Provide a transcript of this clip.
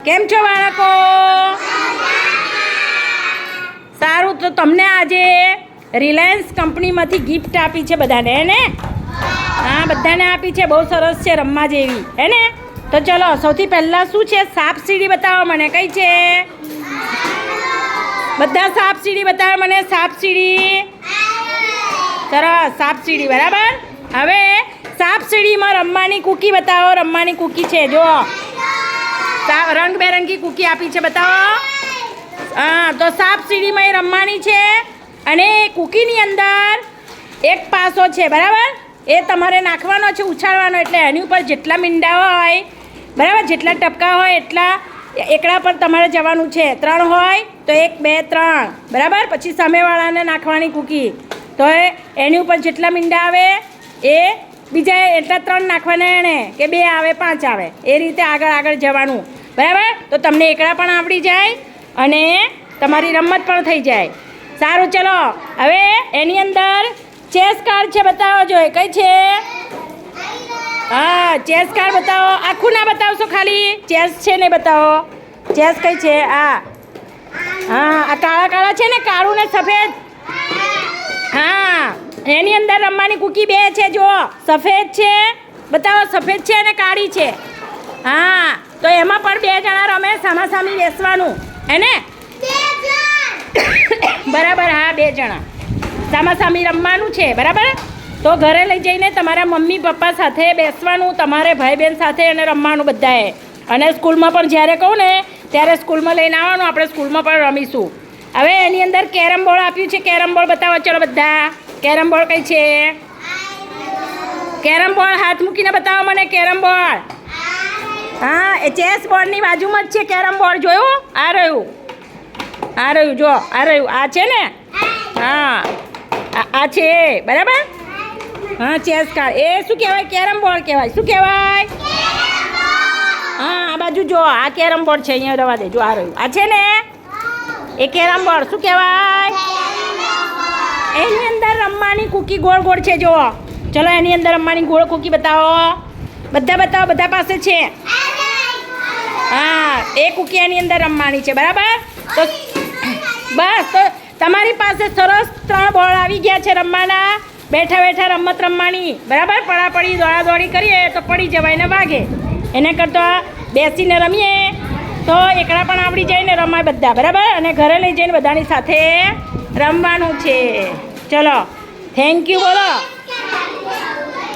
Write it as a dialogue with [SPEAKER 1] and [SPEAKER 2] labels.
[SPEAKER 1] કેમ છો બાળકો? સારું, તો તમને આજે રિલાયન્સ કંપનીમાંથી ગિફ્ટ આપી છે બધાને, હે હા, બધાને આપી છે, બહુ સરસ છે, રમવા જેવી, હે ને? તો ચલો, સૌથી પહેલાં શું છે? સાપ સીડી બતાવો મને, કઈ છે? બધા સાપ સીડી બતાવો મને, સાપ સીડી. સરસ, સાપ સીડી, બરાબર? હવે સાપ સીડીમાં રમવાની કૂકી બતાવો, રમવાની કૂકી છે જો રંગબેરંગી કૂકી આપી છે, બતાવો. હા, તો સાપ સીડીમાં એ રમવાની છે અને કુકીની અંદર એક પાસો છે, બરાબર? એ તમારે નાખવાનો છે, ઉછાળવાનો. એટલે એની ઉપર જેટલા મીંડા હોય, બરાબર? જેટલા ટપકા હોય, એટલા એકડા પર તમારે જવાનું છે. ત્રણ હોય, તો એક, બે, ત્રણ, બરાબર? પછી સામેવાળાને નાખવાની કૂકી. તો એની ઉપર જેટલા મીંડા આવે, એ બીજા એટલા ત્રણ નાખવાના એણે કે બે આવે, પાંચ આવે. એ રીતે આગળ આગળ જવાનું. બરાબર? તો તમને એકડા પણ આવડી જાય અને તમારી રમત પણ થઈ જાય. સારું, ચલો. હવે એની અંદર ચેસ કાર્ડ છે, બતાવો જોઈએ કઈ છે? હા, ચેસ કાર્ડ બતાવો. આખું ના બતાવશો ખાલી? ચેસ છે ને બતાવો. ચેસ કઈ છે? આ. હા, આ કાળા કાળા છે ને? કાળું ને સફેદ? હા. એની અંદર રમવાની કૂકી બે છે જો સફેદ છે. બતાવો, સફેદ છે અને કાળી છે. હા. તો એમાં પણ બે જણા રમે સામાસામી બેસવાનું. એને બરાબર હા બે જણા. સામાસામી રમવાનું છે બરાબર? તો ઘરે લઈ જઈને તમારા મમ્મી પપ્પા સાથે બેસવાનું તમારે ભાઈ બહેન સાથે અને રમવાનું બધાએ. અને સ્કૂલમાં પણ જ્યારે કહું ને ત્યારે સ્કૂલમાં લઈને આવવાનું આપણે સ્કૂલમાં પણ રમીશું. હવે એની અંદર કેરમ બોર્ડ આપ્યું છે કેરમ બોર્ડ બતાવો ચલો બધા. કેરમ બોર્ડ કઈ છે? કેરમ બોર્ડ હાથ મૂકીને બતાવો મને કેરમ બોર્ડ. હા, એ ચેસ બોર્ડની બાજુમાં જ છે, કેરમ બોર્ડ જોયું? આ રહ્યું. આ રહ્યું, જો, આ રહ્યું. આ છે ને? હા. આ- છે, બરાબર? હા ચેસ કાર્ડ એ શું કહેવાય? કેરમ બોર્ડ કહેવાય. શું કહેવાય? હા, આ બાજુ જો, આ કેરમ બોર્ડ છે, અહીંયા રવા દેજો, આ રહ્યું. આ છે ને? એ કેરમ બોર્ડ શું કહેવાય? એની અંદર રમવાની કૂકી ગોળ ગોળ છે જો ચલો, એની અંદર રમવાની ગોળ કૂકી બતાવો. બધા બતાવો, બધા પાસે છે. હા, એ કુકિયાની અંદર રમવાની છે, બરાબર? તો બસ, તો તમારી પાસે સરસ ત્રણ બોલ આવી ગયા છે રમવાના. બેઠા બેઠા રમત રમવાની, બરાબર? પડાપડી દોડા દોડી કરીએ તો પડી જવાય ને વાગે એને કરતાં બેસીને રમીએ. તો એકડા પણ આવડી જાય ને રમાય બધા, બરાબર? અને ઘરે લઈ જઈને બધાની સાથે રમવાનું છે. ચલો થેન્ક યુ બોલો.